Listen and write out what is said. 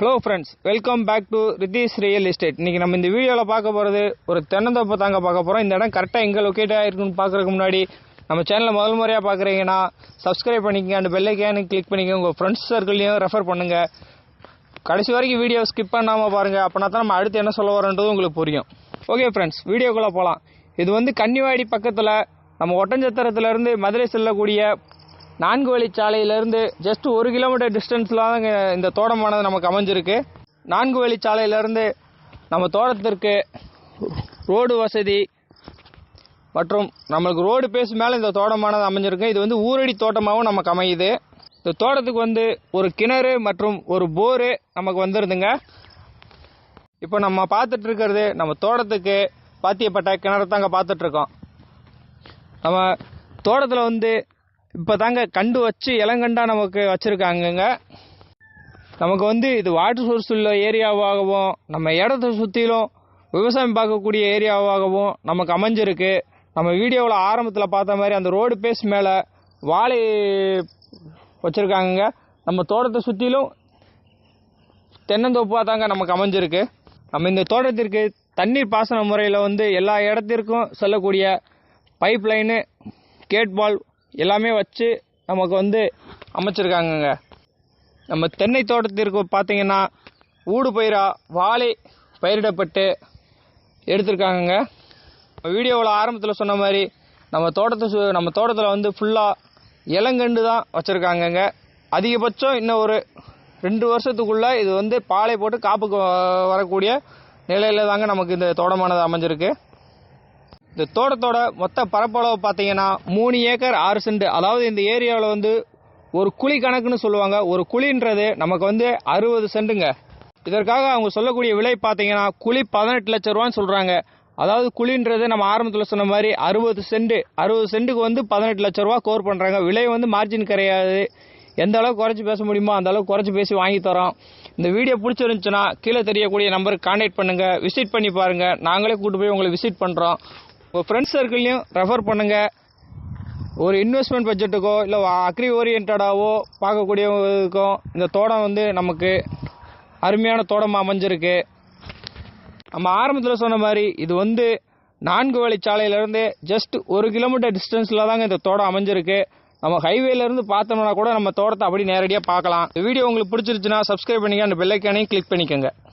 Hello friends welcome back to Ritheesh real estate இன்றைக்கி நம்ம இந்த வீடியோவில் பார்க்க போகிறது ஒரு தென்னந்தோப்பு தாங்க பார்க்க போகிறோம் இந்த இடம் கரெக்டாக எங்கே லொக்கேட் ஆகிருக்குன்னு பார்க்குறதுக்கு முன்னாடி நம்ம சேனலை முதல் முறையாக பார்க்குறீங்கன்னா சப்ஸ்கிரைப் பண்ணிக்கங்க. அந்த பெல்லைக்கானு கிளிக் பண்ணிக்கங்க. உங்கள் ஃப்ரெண்ட்ஸ் சர்க்கிள்லையும் ரெஃபர் பண்ணுங்கள் கடைசி வரைக்கும் வீடியோ ஸ்கிப் பண்ணாமல் பாருங்கள் அப்போனா தான் நம்ம அடுத்து என்ன சொல்ல வரோன்றது உங்களுக்கு புரியும். ஓகே ஃப்ரெண்ட்ஸ் வீடியோக்குள்ளே போகலாம் இது வந்து கன்னிவாடி பக்கத்தில் நம்ம ஒட்டஞ்சத்திரத்துலேருந்து மதுரை செல்லக்கூடிய நான்கு வழிச்சாலையிலேருந்து ஜஸ்ட் ஒரு கிலோமீட்டர் டிஸ்டன்ஸில் தான் இந்த தோட்டமானது நமக்கு அமைஞ்சிருக்கு. நான்கு வழிச்சாலையிலேருந்து நம்ம தோட்டத்திற்கு ரோடு வசதி மற்றும் நம்மளுக்கு ரோடு பேசு மேலே இந்த தோட்டமானது அமைஞ்சிருக்கு. இது வந்து ஊரடி தோட்டமாகவும் நமக்கு அமையுது. இந்த தோட்டத்துக்கு வந்து ஒரு கிணறு மற்றும் ஒரு போரு நமக்கு வந்துருதுங்க. இப்போ நம்ம பார்த்துட்டு இருக்கிறது நம்ம தோட்டத்துக்கு பாத்தியப்பட்ட கிணறு தாங்க பார்த்துட்ருக்கோம் நம்ம தோட்டத்தில் வந்து இப்போ தாங்க கண்டு வச்சு இளங்கண்டா நமக்கு வச்சுருக்காங்கங்க. நமக்கு வந்து இது வாட்டர் சோர்ஸ் உள்ள ஏரியாவாகவும் நம்ம இடத்த சுற்றிலும் விவசாயம் பார்க்கக்கூடிய ஏரியாவாகவும் நமக்கு அமைஞ்சிருக்கு. நம்ம வீடியோவில் ஆரம்பத்தில் பார்த்த மாதிரி அந்த ரோடு பேஸ் மேலே வாழை வச்சுருக்காங்கங்க. நம்ம தோட்டத்தை சுற்றிலும் தென்னந்தோப்பாக தாங்க நமக்கு அமைஞ்சிருக்கு. நம்ம இந்த தோட்டத்திற்கு தண்ணீர் பாசன முறையில் வந்து எல்லா இடத்திற்கும் செல்லக்கூடிய பைப் லைனு கேட் பால் எல்லாமே வச்சு நமக்கு வந்து அமைச்சிருக்காங்கங்க. நம்ம தென்னை தோட்டத்திற்கு பார்த்தீங்கன்னா ஊடு பயிராக வாழை பயிரிடப்பட்டு எடுத்திருக்காங்கங்க. வீடியோவில் ஆரம்பத்தில் சொன்ன மாதிரி நம்ம தோட்டத்தை சு- நம்ம தோட்டத்தில் வந்து ஃபுல்லாக இளங்கண்டு தான் வச்சுருக்காங்கங்க. அதிகபட்சம் இன்னும் ஒரு ரெண்டு வருஷத்துக்குள்ளே இது வந்து பாலை போட்டு காப்புக்கு வரக்கூடிய நிலையில் தாங்க நமக்கு இந்த தோட்டமானது அமைஞ்சிருக்கு. இந்த தோட்டத்தோட மொத்த பரப்பளவு பார்த்தீங்கன்னா மூணு ஏக்கர் ஆறு சென்ட் அதாவது இந்த ஏரியாவில் வந்து ஒரு குழி கணக்குன்னு சொல்லுவாங்க. ஒரு குழின்றது நமக்கு வந்து அறுபது சென்ட்டுங்க இதற்காக அவங்க சொல்லக்கூடிய விலை பார்த்தீங்கன்னா குழி பதினெட்டு லட்ச ரூபான்னு சொல்கிறாங்க அதாவது குழின்றது நம்ம ஆரம்பத்தில் சொன்ன மாதிரி அறுபது சென்ட் அறுபது சென்ட்டுக்கு வந்து பதினெட்டு லட்ச ரூபா கோர் பண்ணுறாங்க விலை வந்து மார்ஜின் கிடையாது. எந்த அளவுக்கு குறைச்சி பேச முடியுமோ அந்த அளவுக்கு குறைச்சி பேசி வாங்கி தரோம். இந்த வீடியோ பிடிச்சிருந்துச்சுன்னா கீழே தெரியக்கூடிய நம்பருக்கு கான்டாக்ட் பண்ணுங்கள் விசிட் பண்ணி பாருங்கள் நாங்களே கூட்டு போய் உங்களை விசிட் பண்ணுறோம் உங்கள் ஃப்ரெண்ட்ஸ் சர்க்கிள்லையும் ரெஃபர் பண்ணுங்கள் ஒரு இன்வெஸ்ட்மெண்ட் பட்ஜெட்டுக்கோ இல்லை அக்ரி ஓரியன்டாவோ பார்க்கக்கூடியவங்களுக்கும் இந்த தோட்டம் வந்து நமக்கு அருமையான தோட்டமாக அமைஞ்சிருக்கு. நம்ம ஆரம்பத்தில் சொன்ன மாதிரி இது வந்து நான்கு வழிச்சாலையிலேருந்து ஜஸ்ட் ஒரு கிலோமீட்டர் டிஸ்டன்ஸில் தாங்க இந்த தோட்டம் அமைஞ்சிருக்கு. நம்ம ஹைவேலேருந்து பார்த்தோம்னா கூட நம்ம தோட்டத்தை அப்படி நேரடியாக பார்க்கலாம். இந்த வீடியோ உங்களுக்கு பிடிச்சிருச்சுன்னா சப்ஸ்கிரைப் பண்ணிக்க அந்த பெல்லைக்கானையும் கிளிக் பண்ணிக்கோங்க.